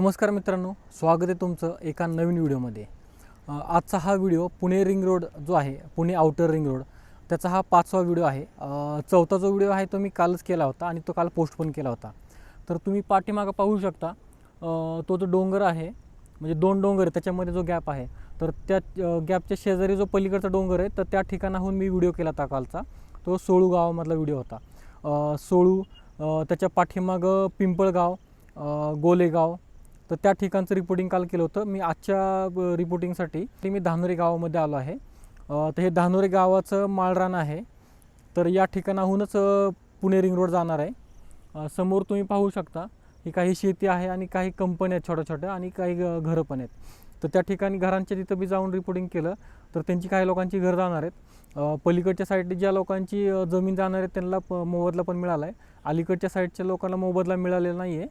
नमस्कार मित्रांनो स्वागत आहे तुमचं एका नवीन व्हिडिओमध्ये. आजचा हा व्हिडिओ पुणे रिंग रोड जो आहे पुणे आउटर रिंग रोड त्याचा हा पाचवा व्हिडिओ आहे. चौथा जो व्हिडिओ आहे तो मी कालच केला होता आणि तो काल पोस्ट पण केला होता. तर तुम्ही पाठीमागं पाहू शकता तो जो डोंगर आहे म्हणजे दोन डोंगर आहे त्याच्यामध्ये जो गॅप आहे तर त्या गॅपच्या शेजारी जो पलीकडचा डोंगर आहे तर त्या ठिकाणाहून मी व्हिडिओ केला होता कालचा. तो सोळू गावामधला व्हिडिओ होता. सोळू त्याच्या पाठीमागं पिंपळगाव गोलेगाव तर त्या ठिकाणचं रिपोर्टिंग काल केलं होतं. मी आजच्या रिपोर्टिंगसाठी ते मी धानोरे गावामध्ये आलो आहे. तर हे धानोरे गावाचं माळरान आहे. तर या ठिकाणाहूनच पुणे रिंग रोड जाणार आहे. समोर तुम्ही पाहू शकता ही काही शेती आहे आणि काही कंपन्या आहेत छोट्या छोट्या आणि काही घरं पण आहेत. तर त्या ठिकाणी घरांच्या तिथं बी जाऊन रिपोर्टिंग केलं. तर त्यांची काही लोकांची घरं जाणार आहेत. पलीकडच्या साईडने ज्या लोकांची जमीन जाणार आहे त्यांना प मोबदला पण मिळाला आहे. अलीकडच्या साईडच्या लोकांना मोबदला मिळालेला नाही आहे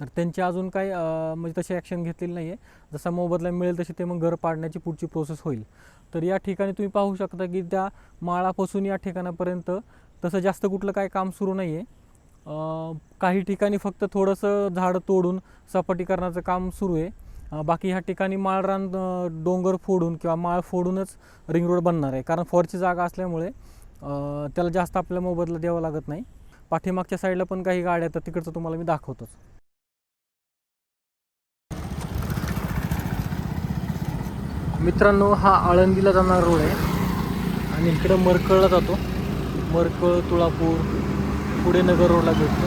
तर त्यांची अजून काही म्हणजे तशी ॲक्शन घेतलेली नाही आहे जसा मोबदला मिळेल तशी ते मग घर पाडण्याची पुढची प्रोसेस होईल. तर या ठिकाणी तुम्ही पाहू शकता की त्या माळापासून या ठिकाणापर्यंत तसं जास्त कुठलं काय काम सुरू नाही आहे काही ठिकाणी फक्त थोडंसं झाडं तोडून सपाटीकरणाचं काम सुरू आहे. बाकी ह्या ठिकाणी माळरान डोंगर फोडून किंवा माळ फोडूनच रिंग रोड बनणार आहे. कारण फॉरची जागा असल्यामुळे त्याला जास्त आपल्याला मोबदला द्यावा लागत नाही. पाठीमागच्या साईडला पण काही गाड्या आहेत तर तिकडचं तुम्हाला मी दाखवतोच. मित्रांनो हा आळंदीला जाणारा रोड आहे. आणि इकडं मरकळला जातो. मरकळ तुळापूर पुढे नगर रोडला भेटतो.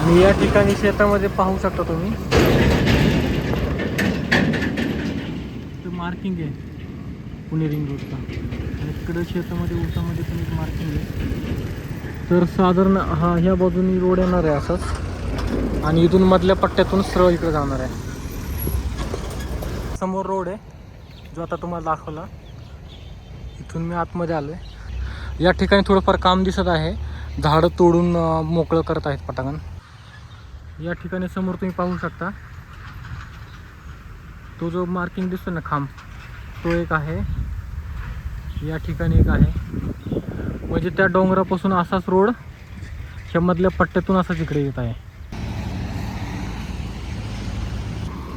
आणि या ठिकाणी शेतामध्ये पाहू शकता तुम्ही. मार्किंग आहे. पुणे रिंग रोडचा आणि इकडं शेतामध्ये ऊसामध्ये पण एक मार्किंग आहे. तर साधारण हा ह्या बाजूनी रोड येणार आहे असाच. आणि इथून मधल्या पट्ट्यातून सरळ इकडे जाणार आहे. समोर रोड आहे जो आता तुम्हाला दाखवला. इथून मी आतमध्ये आलो आहे या ठिकाणी थोडंफार काम दिसत आहे. झाडं तोडून मोकळं करत आहेत पटांगण. या ठिकाणी समोर तुम्ही पाहू शकता. तो जो मार्किंग दिसतो ना खांब तो एक आहे. या ठिकाणी एक आहे. म्हणजे त्या डोंगरापासून असाच रोड ह्या मधल्या पट्ट्यातून असाच इकडे येत आहे.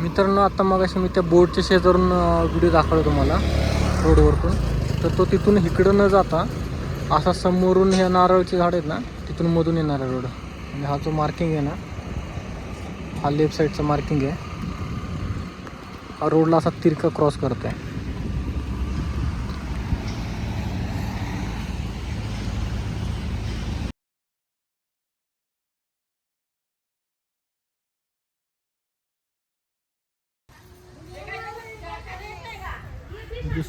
मित्रांनो आता मग अशी मी त्या बोर्डच्या शेजारून व्हिडिओ दाखवला तुम्हाला रोडवरतून. तर तो तिथून इकडं न जाता असा समोरून ह्या नारळचे झाड आहेत ना तिथून मधून येणार आहे रोड. म्हणजे हा जो मार्किंग आहे ना हा लेफ्ट साईडचं मार्किंग आहे. हा रोडला असा तिरका क्रॉस करतो आहे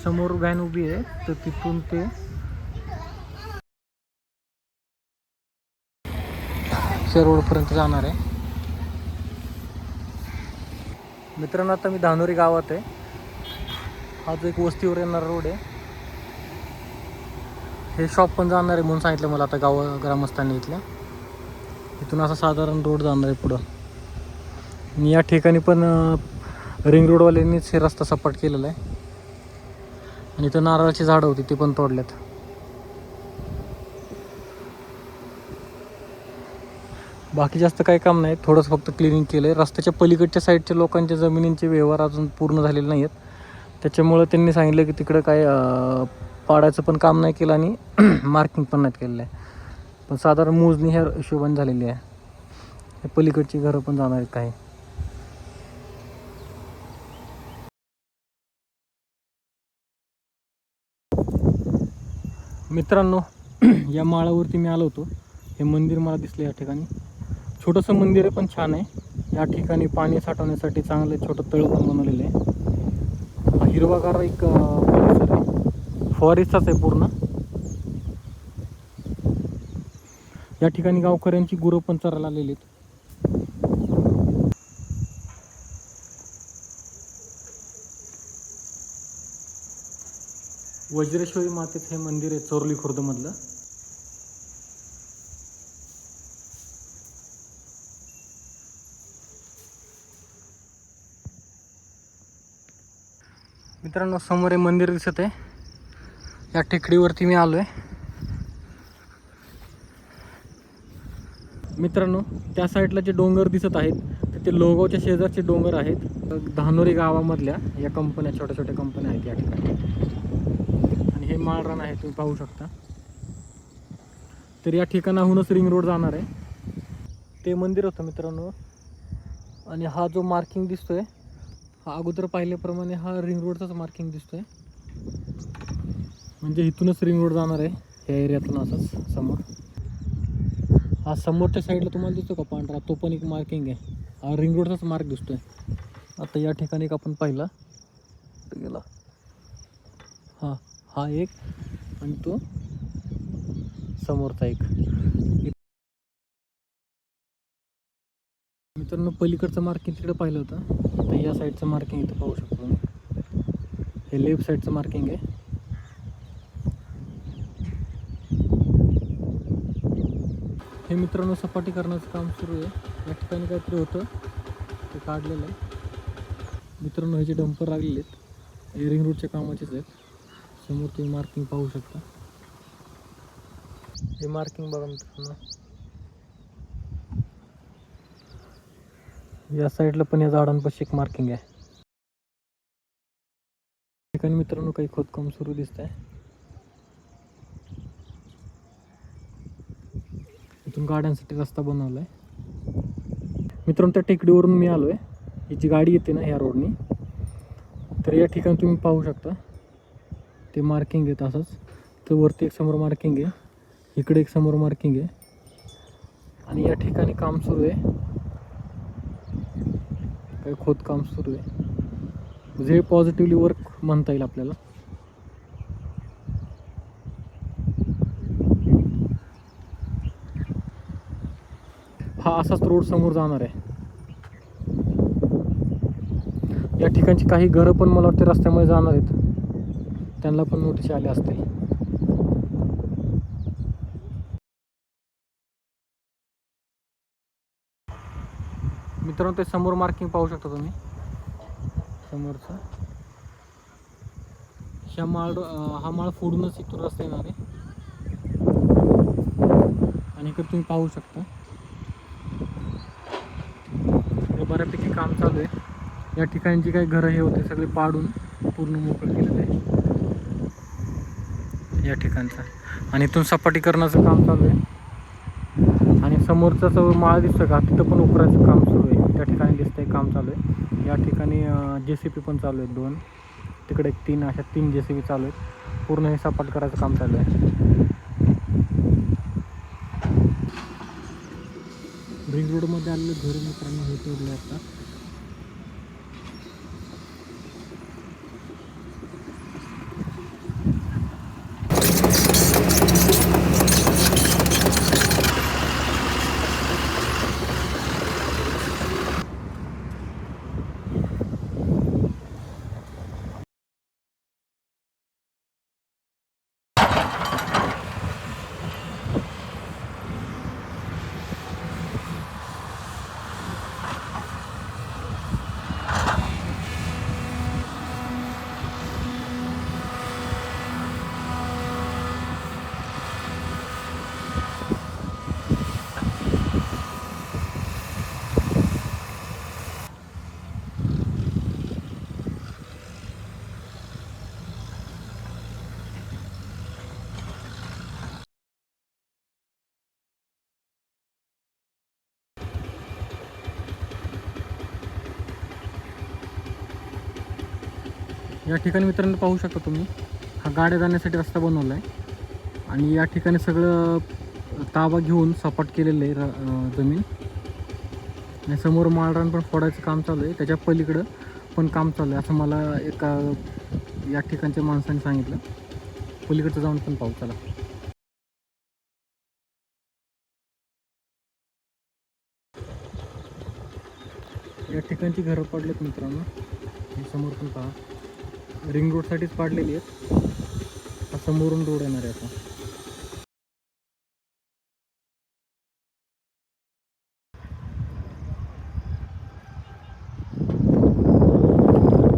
समोर व्हॅन उभी आहे तर तिथून ते त्या रोडपर्यंत जाणार आहे. मित्रांनो आता मी धानोरी गावात आहे. हा जो एक वस्तीवर येणारा रोड आहे हे शॉप पण जाणार आहे म्हणून सांगितलं मला आता गाव ग्रामस्थांनी इथल्या. इथून असा साधारण रोड जाणार आहे पुढं. आणि या ठिकाणी पण रिंग रोडवाल्यांनीच हे रस्ता सपाट केलेला आहे. आणि इथं नारळाची झाडं होती ती पण तोडल्यात. बाकी जास्त काही काम नाही थोडंसं फक्त क्लिनिंग केलं आहे रस्त्याच्या पलीकडच्या साईडच्या लोकांच्या जमिनींचे व्यवहार अजून पूर्ण झालेले नाही आहेत त्याच्यामुळं त्यांनी सांगितलं की तिकडं काय पाडायचं पण काम नाही केलं आणि मार्किंग पण नाही केलेलं. आहे पण साधारण मोजणी ह्या हिशोबाने झालेली आहे. हे पलीकडची घरं पण जाणार आहेत काही. मित्रांनो या माळावरती मी आलो होतो. हे मंदिर मला दिसलं या ठिकाणी. छोटंसं मंदिर आहे पण छान आहे. या ठिकाणी पाणी साठवण्यासाठी चांगलं छोटं तळ पण बनवलेलं आहे. हिरवागार एक परिसर आहे. फॉरेस्टचाच आहे पूर्ण. या ठिकाणी गावकऱ्यांची गुरं पण चरायला आलेली आहेत. वज्रेश्वरी मातेचं हे मंदिर आहे चोरली खुर्दमधलं. मित्रांनो समोर हे मंदिर दिसत आहे. या टेकडीवरती मी आलो आहे मित्रांनो त्या साईडला जे डोंगर दिसत आहेत तर ते लोगावच्या शेजारचे डोंगर आहेत. धानोरी गावामधल्या या कंपन्या छोट्या छोट्या कंपन्या आहेत या ठिकाणी. हे माळरान आहे तुम्ही पाहू शकता. तर या ठिकाणाहूनच रिंग रोड जाणार आहे. ते मंदिर होतं मित्रांनो. आणि हा जो मार्किंग दिसतोय हा अगोदर पाहिल्याप्रमाणे हा रिंग रोडचाच मार्किंग दिसतोय. म्हणजे इथूनच रिंग रोड जाणार आहे या एरियातून असंच समोर. हा समोरच्या साईडला तुम्हाला दिसतो का पांढरा? तो पण एक मार्किंग आहे. हा रिंग रोडचाच मार्क दिसतोय. आता या ठिकाणी एक आपण पाहिला. गेला. हां. हा एक आणि तो समोरचा एक. मित्रांनो पलीकडचं मार्किंग तिकडे पाहिलं होतं. तर या साईडचं मार्किंग इथं पाहू शकतो मी हे लेफ्ट साईडचं मार्किंग आहे. हे मित्रांनो सपाटी करण्याचं काम सुरू आहे. या ठिकाणी काहीतरी होतं. ते काढलेलं आहे. मित्रांनो हे जे डंपर लागलेले आहेत हे रिंग रोडच्या कामाचेच आहेत. समोर तुम्ही मार्किंग पाहू शकता. हे मार्किंग बघा मित्रांनो. या साईडला पण या झाडांपाशी एक मार्किंग आहे. या ठिकाणी मित्रांनो काही खोदकाम सुरू दिसत आहे इथून गाड्यांसाठी रस्ता बनवला आहे मित्रांनो त्या टेकडीवरून मी आलो आहे ही जी गाडी येते ना ह्या रोडनी तर या ठिकाणी तुम्ही पाहू शकता. ते मार्किंग आहे असंच तर वरती एक समोर मार्किंग आहे. इकडे एक समोर मार्किंग आहे. आणि या ठिकाणी काम सुरू आहे. काही खोदकाम सुरू आहे. जे पॉझिटिव्हली वर्क म्हणता येईल आपल्याला. हा असाच रोड समोर जाणार आहे. या ठिकाणची काही घरं पण मला वाटते रस्त्यामध्ये जाणार आहेत. त्यांना पण नोटीस आले असतील मित्रांनो ते समोर मार्किंग पाहू शकता तुम्ही. समोरचं. ह्या माळ हा माळ फोडूनच इथून रस्ता येणार आहे. आणि इकडे तुम्ही पाहू शकता. बऱ्यापैकी काम चालू आहे. या ठिकाणी जी काही घरं हे होते सगळे पाडून पूर्ण मोकळं केलेले आहे. या ठिकाणचा. आणि इथून सपाटीकरणाचं काम चालू आहे. आणि समोरचा जो माळ दिसतो का तिथं पण उपरायचं काम सुरू आहे. त्या ठिकाणी दिसतंय काम चालू आहे. या ठिकाणी जे सी पी पण चालू आहेत दोन. तिकडे तीन अशा तीन जे सी बी चालू आहेत. पूर्ण हे सपाट करायचं काम चालू आहे. ब्रिज रोडमध्ये आलेलं घर मित्रांनो हे तोडलं आता. या ठिकाणी मित्रांनो पाहू शकता तुम्ही हा गाड्या जाण्यासाठी रस्ता बनवला आहे आणि या ठिकाणी सगळं ताबा घेऊन सपाट केलेलं आहे र- जमीन. आणि समोर माळरान पण फोडायचं काम चालू आहे. त्याच्या पलीकडं पण काम चालू आहे. असं मला एका या ठिकाणच्या माणसाने सांगितलं. पलीकडचं जाऊन पण पाहू चला. या ठिकाणची घरं पडलेत मित्रांनो. समोर पण पहा. रिंग रोडसाठीच पाडलेली आहेत. समोरून रोड येणार आहे आता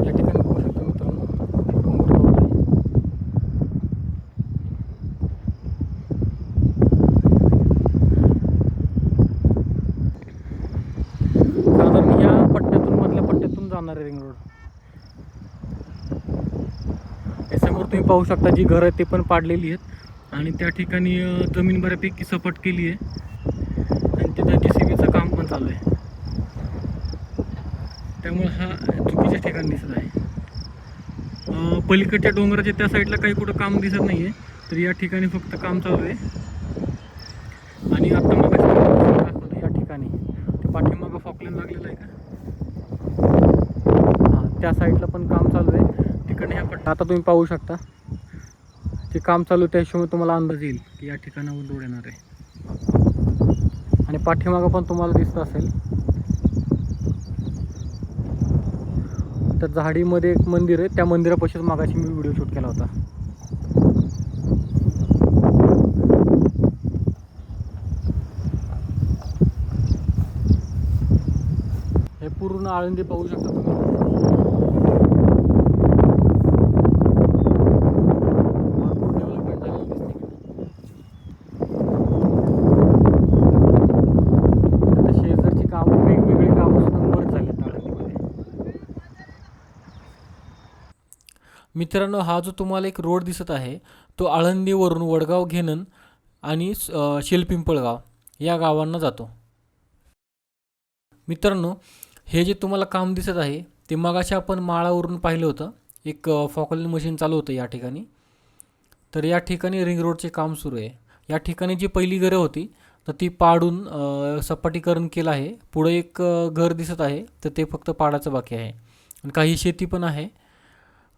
या ठिकाणी बघू शकता मित्रांनो डोंगर रोड आहे समोर तुम्ही पाहू शकता जी घरं आहेत ते पण पाडलेली आहेत. आणि त्या ठिकाणी जमीन बऱ्यापैकी सपाट केली आहे. आणि तिथं जे सी बीचं काम पण चालू आहे. त्यामुळे हा चुकीच्या ठिकाणी दिसत आहे. पलीकडच्या डोंगराच्या त्या साईडला काही कुठं काम दिसत नाही आहे तर या ठिकाणी फक्त काम चालू आहे. आणि आता मग या ठिकाणी. ते पाठीमागं फॉकलेन लागलेलं आहे का? हां त्या साईडला पण काम चालू आहे. तिकडे ह्या पट्टा आता तुम्ही पाहू शकता. ते काम चालू त्या हिशोबाने तुम्हाला अंदाज येईल की या ठिकाणावर रोड येणार आहे. आणि पाठीमागं पण तुम्हाला दिसत असेल. तर झाडीमध्ये एक मंदिर आहे त्या मंदिरापाशीच मागाशी मी व्हिडिओ शूट केला होता. हे पूर्ण आळंदी पाहू शकता तुम्ही भरपूर डेव्हलपमेंट झालेली दिसते आता शेजारची गावं वेगवेगळी गावं सुद्धा मर्ज झाली आहेत आळंदीमध्ये मित्रांनो हा जो तुम्हाला एक रोड दिसत आहे तो आळंदीवरून वडगाव घेणन आणि शिलपिंपळगाव शेलपिंपळगाव या गावांना जातो. मित्रांनो हे जे तुम्हाला काम दिसत आहे ते मगाशी आपण माळावरून पाहिलं होतं. एक फॉकलिन मशीन चालू होतं या ठिकाणी. तर या ठिकाणी रिंग रोडचे काम सुरू आहे. या ठिकाणी जी पहिली घरं होती तर ती पाडून सपाटीकरण केलं आहे. पुढं एक घर दिसत आहे तर ते फक्त पाडाचं बाकी आहे. आणि काही शेती पण आहे.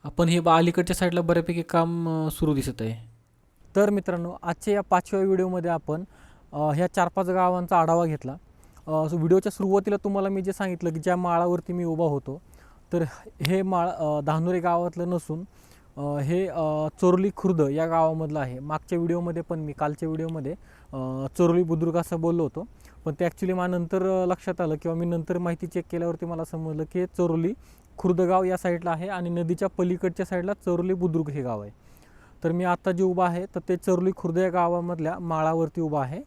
आपण हे बा अलीकडच्या साईडला बऱ्यापैकी काम सुरू दिसत आहे. तर मित्रांनो आजच्या या पाचव्या व्हिडिओमध्ये आपण ह्या चार पाच गावांचा आढावा घेतला. व्हिडिओच्या सुरुवातीला तुम्हाला मी जे सांगितलं की ज्या माळावरती मी उभा होतो तर हे माळ धानुरे गावातलं नसून हे चोरली खुर्द या गावामधलं आहे. मागच्या व्हिडिओमध्ये पण मी कालच्या व्हिडिओमध्ये चोरली बुद्रुक असं बोललो होतो. पण ते ॲक्च्युली मला नंतर लक्षात आलं किंवा मी नंतर माहिती चेक केल्यावरती मला समजलं की हे चोरली खुर्दगाव या साईडला आहे आणि नदीच्या पलीकडच्या साईडला चरोली बुद्रुक हे गाव आहे. तर मी आत्ता जे उभा आहे तर ते चरोली खुर्द या गावामधल्या माळावरती उभा आहे.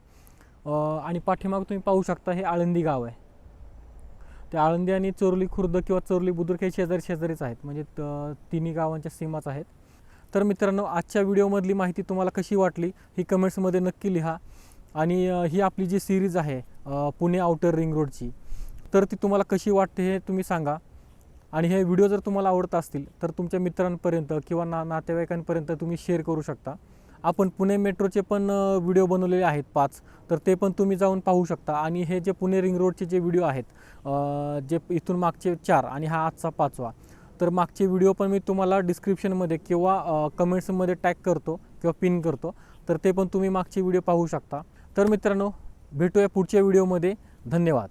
आणि पाठीमाग तुम्ही पाहू शकता हे आळंदी गाव आहे. ते आळंदी आणि चोरली खुर्द किंवा चोरली बुद्रुक हे शेजारी शेजारीच आहेत. म्हणजे त- तिन्ही गावांच्या सीमाच आहेत. तर मित्रांनो आजच्या व्हिडिओमधली माहिती तुम्हाला कशी वाटली ही कमेंट्समध्ये नक्की लिहा. आणि ही आपली जी सिरीज आहे पुणे आउटर रिंग रोडची तर ती तुम्हाला कशी वाटते हे तुम्ही सांगा. आणि हे व्हिडिओ जर तुम्हाला आवडत असतील तर तुमच्या मित्रांपर्यंत किंवा ना नातेवाईकांपर्यंत तुम्ही शेअर करू शकता. आपण पुणे मेट्रोचे पण व्हिडिओ बनवलेले आहेत पाच तर ते पण तुम्ही जाऊन पाहू शकता. आणि हे जे पुणे रिंग रोडचे जे व्हिडिओ आहेत जे इथून मागचे चार आणि हा आजचा पाचवा तर मागचे व्हिडिओ पण मी तुम्हाला डिस्क्रिप्शनमध्ये किंवा कमेंट्समध्ये टॅग करतो किंवा पिन करतो तर ते पण तुम्ही मागचे व्हिडिओ पाहू शकता. तर मित्रांनो भेटूया पुढच्या व्हिडिओमध्ये धन्यवाद.